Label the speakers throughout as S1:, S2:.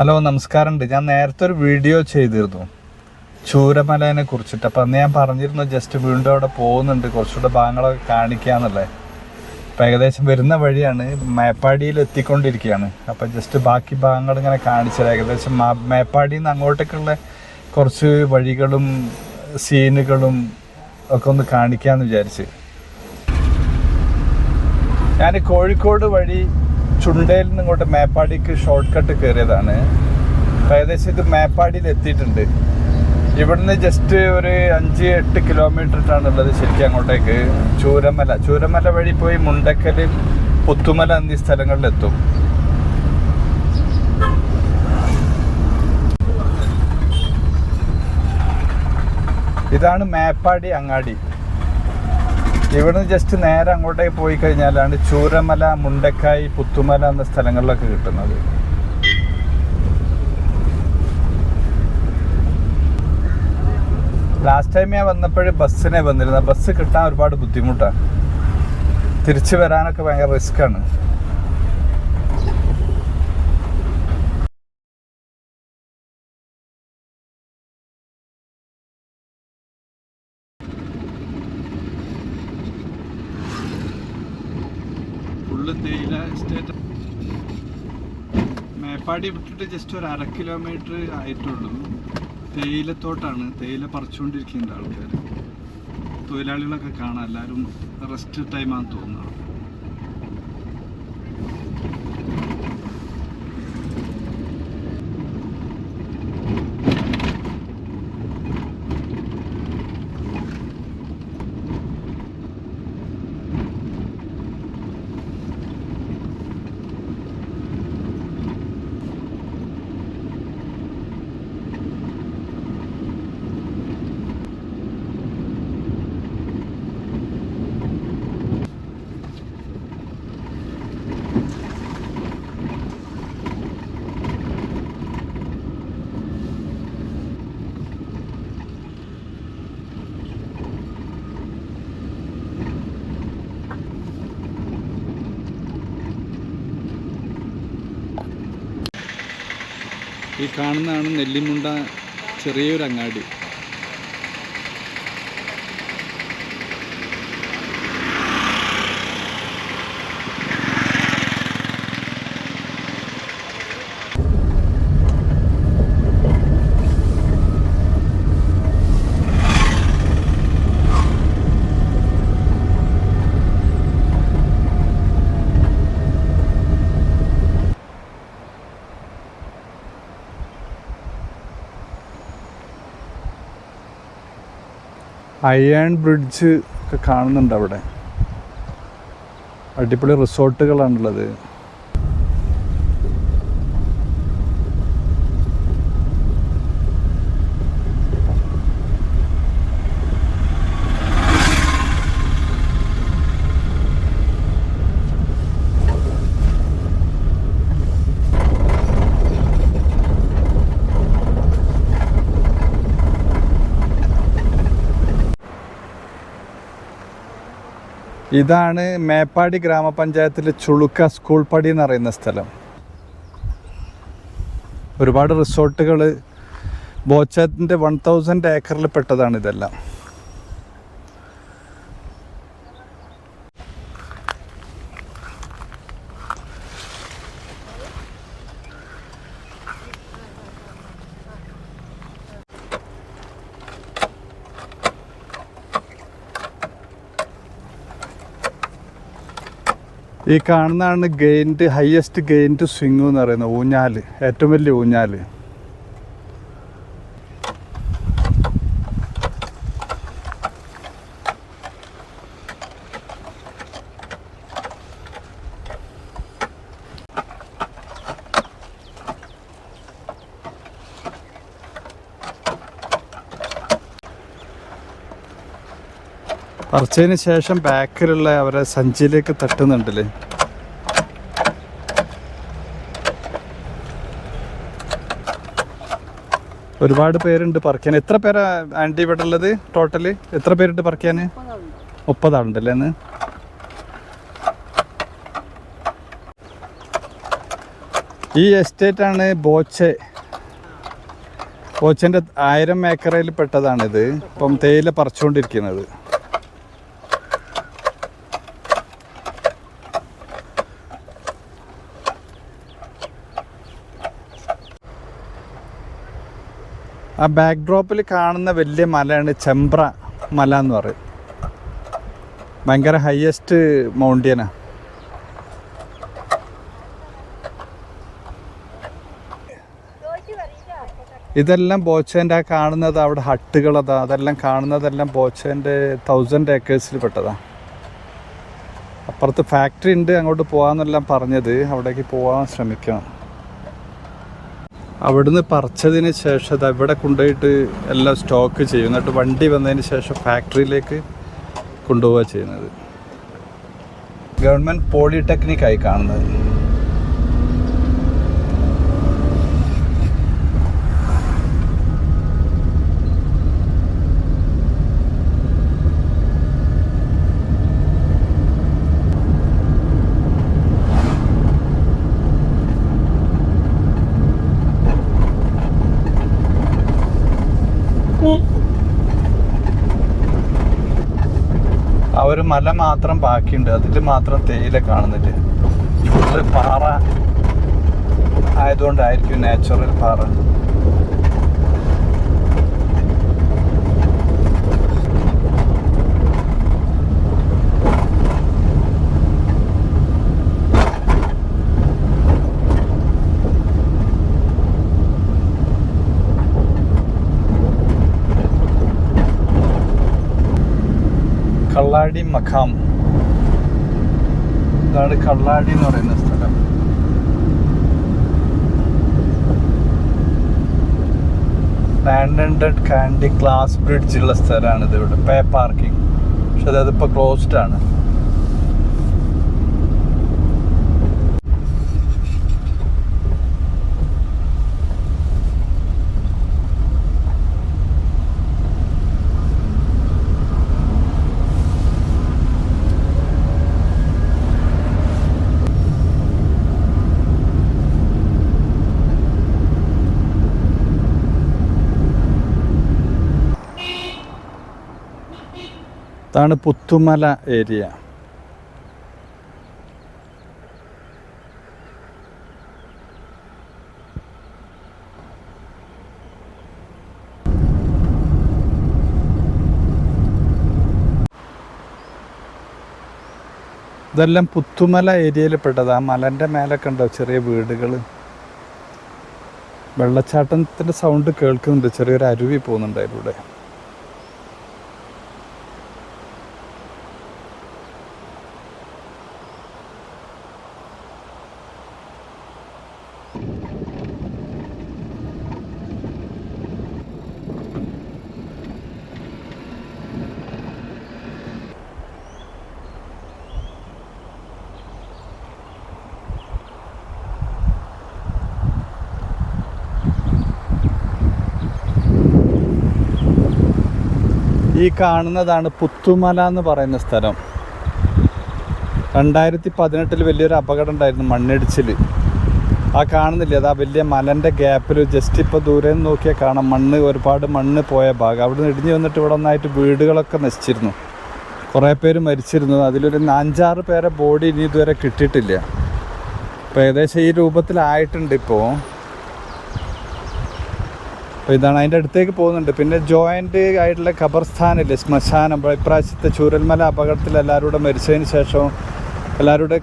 S1: Hello നമസ്കാരമുണ്ട്. ഞാൻ നേരത്തെ ഒരു വീഡിയോ ചെയ്തിരുന്നു. ചൂരമലേനെ കുറിച്ചിട്ട്. അപ്പം അന്ന് ഞാൻ പറഞ്ഞിരുന്നു ജസ്റ്റ് വീണ്ടും അവിടെ പോകുന്നുണ്ട്. കുറച്ചുകൂടെ ഭാഗങ്ങളൊക്കെ കാണിക്കാന്നുള്ളത് അപ്പം ഏകദേശം വരുന്ന വഴിയാണ് മേപ്പാടിയിൽ എത്തിക്കൊണ്ടിരിക്കുകയാണ്. അപ്പം ജസ്റ്റ് ബാക്കി ഭാഗങ്ങൾ ഇങ്ങനെ കാണിച്ചത് ഏകദേശം മേപ്പാടിയിൽ നിന്ന് അങ്ങോട്ടേക്കുള്ള കുറച്ച് വഴികളും സീനുകളും ഒക്കെ ഒന്ന് കാണിക്കാമെന്ന് വിചാരിച്ച്. ഞാൻ കോഴിക്കോട് വഴി ചുണ്ടയിൽ നിന്ന് ഇങ്ങോട്ട് മേപ്പാടിക്ക് ഷോർട്ട് കട്ട് കയറിയതാണ് ഏകദേശം ഇത് മേപ്പാടിയിൽ എത്തിയിട്ടുണ്ട്. ഇവിടുന്ന് ജസ്റ്റ് ഒരു അഞ്ച് എട്ട് കിലോമീറ്ററിട്ടാണ് ഉള്ളത് ശരിക്കും അങ്ങോട്ടേക്ക്. ചൂരമല. ചൂരമല വഴി പോയി മുണ്ടക്കൽ പുത്തുമല എന്നീ സ്ഥലങ്ങളിലെത്തും. ഇതാണ് മേപ്പാടി അങ്ങാടി. ഇവിടുന്ന് ജസ്റ്റ് നേരെ അങ്ങോട്ടേക്ക് പോയി കഴിഞ്ഞാലാണ് ചൂരമല മുണ്ടക്കായ് പുത്തുമല എന്ന സ്ഥലങ്ങളിലൊക്കെ കിട്ടുന്നത്. ലാസ്റ്റ് ടൈം ഞാൻ വന്നപ്പോഴും ബസ്സിനെ വന്നിരുന്നത് ബസ് കിട്ടാൻ ഒരുപാട് ബുദ്ധിമുട്ടാണ്. തിരിച്ചു വരാനൊക്കെ ഭയങ്കര റിസ്ക്കാണ് ഫുള്ള് തേയില എസ്റ്റേറ്റ് മേപ്പാടി വിട്ടിട്ട് ജസ്റ്റ് ഒരു അര കിലോമീറ്റർ ആയിട്ടുള്ളൂ. തേയിലത്തോട്ടാണ്. തേയില പറിച്ചുകൊണ്ടിരിക്കുന്നുണ്ട് ആൾക്കാർ തൊഴിലാളികളൊക്കെ കാണാം. എല്ലാവരും റെസ്റ്റ് ടൈമാണെന്ന് തോന്നുന്നു. ഈ കാണുന്നതാണ് നെല്ലിമുണ്ട ചെറിയൊരു അങ്ങാടി. അയൺ ബ്രിഡ്ജ് ഒക്കെ കാണുന്നുണ്ട് അവിടെ. അടിപൊളി റിസോർട്ടുകളാണുള്ളത്. ഇതാണ് മേപ്പാടി ഗ്രാമപഞ്ചായത്തിലെ ചുളുക്ക സ്കൂൾ പടി എന്ന് പറയുന്ന സ്ഥലം. ഒരുപാട് റിസോർട്ടുകൾ ബോച്ചത്തിന്റെ വൺ തൗസൻഡ് ഏക്കറിൽ പെട്ടതാണ് ഇതെല്ലാം. ഈ കാണുന്നതാണ് ഗെയിന്റ് ഹയസ്റ്റ് ഗെയിന്റ് സ്വിങ് എന്ന് പറയുന്നത് ഊഞ്ഞാൽ ഏറ്റവും വലിയ ഊഞ്ഞാൽ. പറിച്ചതിന് ശേഷം ബാക്കിലുള്ള അവരെ സഞ്ചിയിലേക്ക് തട്ടുന്നുണ്ടല്ലേ? ഒരുപാട് പേരുണ്ട് പറിക്കാൻ. എത്ര പേരാ ആന്റി ഇവിടെ ഉള്ളത്? ടോട്ടൽ എത്ര പേരുണ്ട് പറിക്കാൻ? മുപ്പതാളുണ്ടല്ലേ എന്ന് ഈ എസ്റ്റേറ്റ് ആണ് ബോച്ചെ. ബോച്ചന്റെ ആയിരം ഏക്കറയിൽ പെട്ടതാണിത്. ഇപ്പം തേയില പറിച്ചുകൊണ്ടിരിക്കുന്നത്. ആ ബാക്ക് ഡ്രോപ്പിൽ കാണുന്ന വലിയ മലയാണ് ചെമ്പ്ര മല എന്ന് പറയും. ഭയങ്കര ഹയസ്റ്റ് മൗണ്ടിയനാ ഇതെല്ലാം ബോച്ചേന്റെ ആ കാണുന്നത് അവിടെ ഹട്ടുകളതാ അതെല്ലാം കാണുന്നതെല്ലാം ബോച്ചേന്റെ തൗസൻഡ് ഏക്കേഴ്സിൽ പെട്ടതാ. അപ്പുറത്ത് ഫാക്ടറി ഉണ്ട് അങ്ങോട്ട് പോകാമെന്നെല്ലാം പറഞ്ഞത് അവിടേക്ക് പോകാൻ ശ്രമിക്കണം. അവിടുന്ന് പറിച്ചതിന് ശേഷം അത് അവിടെ കൊണ്ടുപോയിട്ട് എല്ലാം സ്റ്റോക്ക് ചെയ്യും. എന്നിട്ട് വണ്ടി വന്നതിന് ശേഷം ഫാക്ടറിയിലേക്ക് കൊണ്ടുപോവുക ചെയ്യുന്നത്. ഗവൺമെന്റ് പോളിടെക്നിക്കായി കാണുന്നത്. ഒരു മല മാത്രം ബാക്കിയുണ്ട്. അതിൽ മാത്രം തേയില കാണുന്നില്ല ഫുള്ള് പാറ ആയതുകൊണ്ടായിരിക്കും നാച്ചുറൽ പാറ. കള്ളാടി മഖാം. ഇതാണ് കള്ളാടി എന്ന് പറയുന്ന സ്ഥലം. സ്റ്റാൻഡേർഡ് കാൻഡി ക്ലാസ് ബ്രിഡ്ജ് ഉള്ള ഇത് ഇവിടെ. പേ പാർക്കിംഗ് പക്ഷെ അതായത് ഇപ്പോൾ ക്ലോസ്ഡ് ആണ്. ഇതാണ് പുത്തുമല ഏരിയ. ഇതെല്ലാം പുത്തുമല ഏരിയയിൽ പെട്ടത്. ആ മലന്റെ മേലൊക്കെ ഉണ്ടാവും ചെറിയ വീടുകൾ വെള്ളച്ചാട്ടത്തിന്റെ സൗണ്ട് കേൾക്കുന്നുണ്ട്. ചെറിയൊരു അരുവി പോകുന്നുണ്ട് അതിലൂടെ. ഈ കാണുന്നതാണ് പുത്തുമല എന്ന് പറയുന്ന സ്ഥലം. രണ്ടായിരത്തി പതിനെട്ടിൽ വലിയൊരു അപകടം ഉണ്ടായിരുന്നു മണ്ണിടിച്ചിൽ ആ കാണുന്നില്ല? അത് ആ വലിയ മലന്റെ ഗ്യാപ്പിൽ ജസ്റ്റ് ഇപ്പോൾ ദൂരെ നിന്ന് നോക്കിയാൽ കാണാം. മണ്ണ് ഒരുപാട് മണ്ണ് പോയ ഭാഗം. അവിടെ നിന്ന് ഇടിഞ്ഞു വന്നിട്ട് ഇവിടെ ഒന്നായിട്ട് വീടുകളൊക്കെ നശിച്ചിരുന്നു. കുറേ പേര് മരിച്ചിരുന്നു. അതിലൊരു അഞ്ചാറ് പേരെ ബോഡി ഇനി ഇതുവരെ കിട്ടിയിട്ടില്ല. അപ്പോൾ ഏകദേശം ഈ രൂപത്തിലായിട്ടുണ്ട് ഇപ്പോൾ അപ്പോൾ ഇതാണ് അതിന്റെ അടുത്തേക്ക് പോകുന്നുണ്ട്. പിന്നെ ജോയിന്റ് ആയിട്ടുള്ള ഖബർസ്ഥാനില്ലേ ശ്മശാനം. ഇപ്രാവശ്യത്തെ ചൂരൽമല അപകടത്തിൽ എല്ലാവരും കൂടെ മരിച്ചതിന് ശേഷം എല്ലാവരുടെ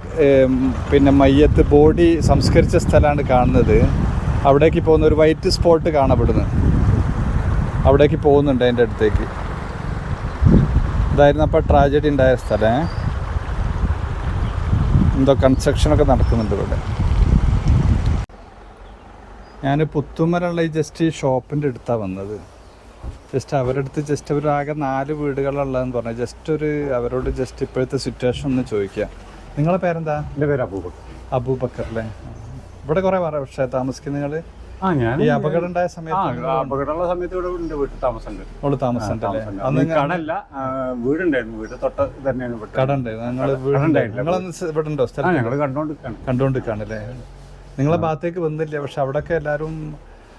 S1: പിന്നെ മയ്യത്ത് ബോഡി സംസ്കരിച്ച സ്ഥലമാണ് കാണുന്നത്. അവിടേക്ക് പോകുന്ന ഒരു വൈറ്റ് സ്പോട്ട് കാണപ്പെടുന്നു. അവിടേക്ക് പോകുന്നുണ്ട് അതിന്റെ അടുത്തേക്ക്. ഇതായിരുന്നു അപ്പോൾ ട്രാജഡി ഉണ്ടായ സ്ഥലം. എന്തോ കൺസ്ട്രക്ഷനൊക്കെ നടക്കുന്നുണ്ട് ഇവിടെ. ഞാൻ പുത്തുമലുള്ള ഈ ജസ്റ്റ് ഈ ഷോപ്പിന്റെ അടുത്താണ് വന്നത്. ജസ്റ്റ് അവരുടെ അടുത്ത് ജസ്റ്റ് ഒരു ആകെ നാല് വീടുകളുള്ളതെന്ന് പറഞ്ഞു. ജസ്റ്റ് ഒരു അവരോട് ജസ്റ്റ് ഇപ്പോഴത്തെ സിറ്റുവേഷൻ ഒന്ന് ചോദിക്കുക നിങ്ങളെ പേരെന്താ?
S2: എന്റെ പേര് അബൂബക്കർ.
S1: അബൂബക്കർ അല്ലേ? ഇവിടെ കുറേ വർഷേ താമസിക്കുന്ന നിങ്ങൾ ഈ അപകടം ഉണ്ടായ സമയത്ത്
S2: അപകടമുള്ള സമയത്ത് ഇവിടെ ഉണ്ട് വീട്ടിൽ താമസമുണ്ട്.
S1: അവൾ
S2: താമസമുണ്ട്.
S1: അന്ന്
S2: കടല്ല വീടുണ്ടായിരുന്നു. വീട് തൊട്ട് തന്നെയാണ്
S1: കട ഉണ്ടായിരുന്നു നിങ്ങൾ
S2: വീടുണ്ടായിരുന്നു.
S1: നിങ്ങളന്ന് ഇവിടെ ഉണ്ടോ സ്ഥലം?
S2: ഞങ്ങൾ കണ്ടോണ്ടിരിക്കാണ്.
S1: കണ്ടുകൊണ്ട് കാണില്ലേ നിങ്ങളെ ഭാഗത്തേക്ക് വന്നില്ല പക്ഷെ അവിടൊക്കെ എല്ലാരും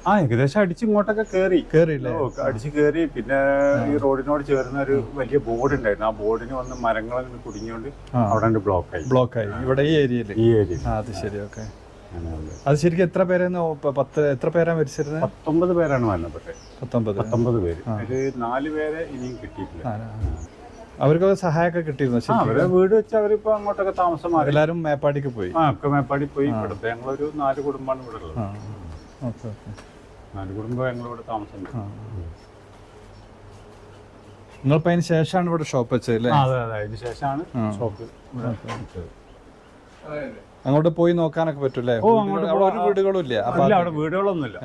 S2: ആ ഏകദേശം അടിച്ച് ഇങ്ങോട്ടൊക്കെ കേറി.
S1: കേറിയില്ലേ?
S2: ഓ, അടിച്ച് കയറി പിന്നെ ഈ റോഡിനോട് ചേർന്ന ഒരു വലിയ ബോർഡ് ഉണ്ടായിരുന്നു. ആ ബോർഡിന് വന്ന് മരങ്ങൾ കുടുങ്ങിയോണ്ട്. അവിടെ ബ്ലോക്ക് ആയി.
S1: ബ്ലോക്കായി. ഇവിടെ ഈ ഏരിയയിൽ
S2: ഈ ഏരിയ
S1: അത് ശരി ഓക്കെ. അത് ശരിക്കും എത്ര പേരായിരുന്നു പ- പത്ത് എത്ര പേരാ മരിച്ചിരുന്നത്
S2: പത്തൊമ്പത് പേരാണ് മരണപ്പെട്ടത്.
S1: പത്തൊമ്പത്.
S2: പത്തൊമ്പത് പേര്. നാല് പേരെ ഇനിയും കിട്ടിയിട്ടില്ല.
S1: അവർക്കൊക്കെ സഹായമൊക്കെ കിട്ടിയിരുന്നു
S2: അവരെ വീട് വെച്ച് അവരിപ്പോ അങ്ങോട്ടൊക്കെ താമസം മാറി.
S1: എല്ലാരും മേപ്പാടിക്ക് പോയി.
S2: ആ ഒക്കെ മേപ്പാടി പോയി. ഇവിടുത്തെ ഞങ്ങളൊരു നാല് കുടുംബമാണ് ഇവിടെ ഉള്ളത്.
S1: ആ ഓക്കെ ഓക്കെ.
S2: നാല് കുടുംബം ഞങ്ങളിവിടെ താമസം
S1: നിങ്ങളിപ്പോ അതിന് ശേഷമാണ് ഇവിടെ ഷോപ്പ് വെച്ചത് അല്ലേ?
S2: അതെ അതെ. അതിന് ശേഷമാണ് ഷോപ്പ് ഇവിടെ വെച്ചത്.
S1: അങ്ങോട്ട് പോയി നോക്കാനൊക്കെ പറ്റൂലേ
S2: ഓ, അങ്ങോട്ട്
S1: അവിടെ ഒരു വീടുകളും ഇല്ല
S2: അവിടെ വീടുകളൊന്നുമില്ല.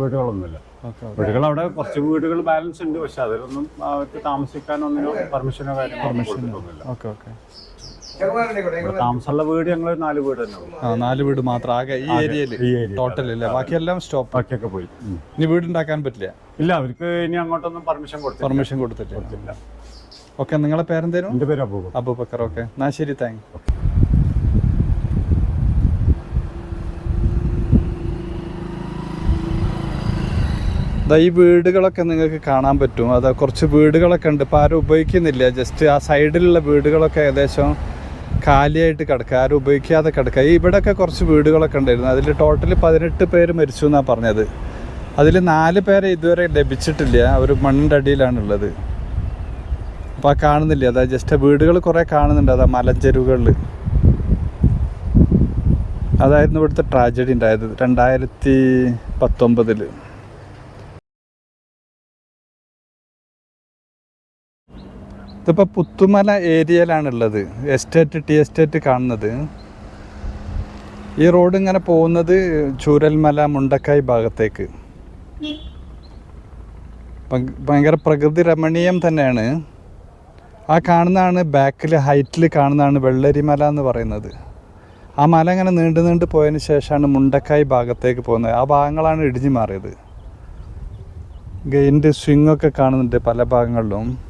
S2: വീടുകളൊന്നുമില്ല.
S1: ഓക്കെ
S2: വീടുകൾ അവിടെ കുറച്ച് വീടുകൾ ബാലൻസ് ഉണ്ട് പക്ഷെ അതിലൊന്നും അവർക്ക് താമസിക്കാനൊന്നിനോ പെർമിഷനോ കാര്യങ്ങളോ കൊടുത്തിട്ടൊന്നുമില്ല.
S1: Okay okay.
S2: ഇവിടെ താമസമുള്ള വീട് ഞങ്ങൾ നാല് വീട് തന്നെ
S1: ആ നാല് വീട് മാത്രം ആകെ ഈ
S2: ഏരിയയിൽ.
S1: ടോട്ടൽ ഇല്ലേ? ബാക്കിയെല്ലാം സ്റ്റോപ്പ്.
S2: ബാക്കിയൊക്കെ പോയി.
S1: ഇനി വീടുണ്ടാക്കാൻ പറ്റില്ല?
S2: ഇല്ല അവർക്ക് ഇനി അങ്ങോട്ടൊന്നും പെർമിഷൻ കൊടുത്തില്ല
S1: പെർമിഷൻ കൊടുത്തിട്ടില്ല.
S2: കൊടുത്തില്ല
S1: ഓക്കെ നിങ്ങളെ പേരെന്തേലും
S2: എന്റെ പേര് അബൂബക്കർ.
S1: അബൂബക്കർ ഓക്കെ. എന്നാ ശരി താങ്ക് ഈ വീടുകളൊക്കെ നിങ്ങൾക്ക് കാണാൻ പറ്റും. അത് കുറച്ച് വീടുകളൊക്കെ ഉണ്ട്. ഇപ്പോൾ ആരും ഉപയോഗിക്കുന്നില്ല. ജസ്റ്റ് ആ സൈഡിലുള്ള വീടുകളൊക്കെ ഏകദേശം കാലിയായിട്ട് കിടക്കുക. ആരും ഉപയോഗിക്കാതെ കിടക്കുക. ഈ ഇവിടെയൊക്കെ കുറച്ച് വീടുകളൊക്കെ ഉണ്ടായിരുന്നു. അതിൽ ടോട്ടൽ പതിനെട്ട് പേര് മരിച്ചു എന്നാണ് പറഞ്ഞത്. അതിൽ നാല് പേരെ ഇതുവരെ ലഭിച്ചിട്ടില്ല. അവർ മണ്ണിന്റെ അടിയിലാണുള്ളത്. അപ്പോൾ ആ കാണുന്നില്ല. അതാ ജസ്റ്റ് വീടുകൾ കുറേ കാണുന്നുണ്ട്. അതാ മലഞ്ചെരുവുകളിൽ അതായിരുന്നു ഇവിടുത്തെ ട്രാജഡി ഉണ്ടായത്. രണ്ടായിരത്തി പത്തൊമ്പതിൽ ഇതിപ്പോൾ പുത്തുമല ഏരിയയിലാണുള്ളത്. എസ്റ്റേറ്റ് ടി എസ്റ്റേറ്റ് കാണുന്നത്. ഈ റോഡ് ഇങ്ങനെ പോകുന്നത് ചൂരൽമല മുണ്ടക്കായ് ഭാഗത്തേക്ക്. ഭയങ്കര പ്രകൃതി രമണീയം തന്നെയാണ്. ആ കാണുന്നതാണ് ബാക്കിൽ ഹൈറ്റിൽ കാണുന്നതാണ് വെള്ളരിമല എന്ന് പറയുന്നത്. ആ മല ഇങ്ങനെ നീണ്ടു നീണ്ടു പോയതിന് ശേഷമാണ് മുണ്ടക്കായ് ഭാഗത്തേക്ക് പോകുന്നത്. ആ ഭാഗങ്ങളാണ് ഇടിഞ്ഞു മാറിയത്. ഗെയിന്റെ സ്വിങ്ങൊക്കെ കാണുന്നുണ്ട് പല ഭാഗങ്ങളിലും.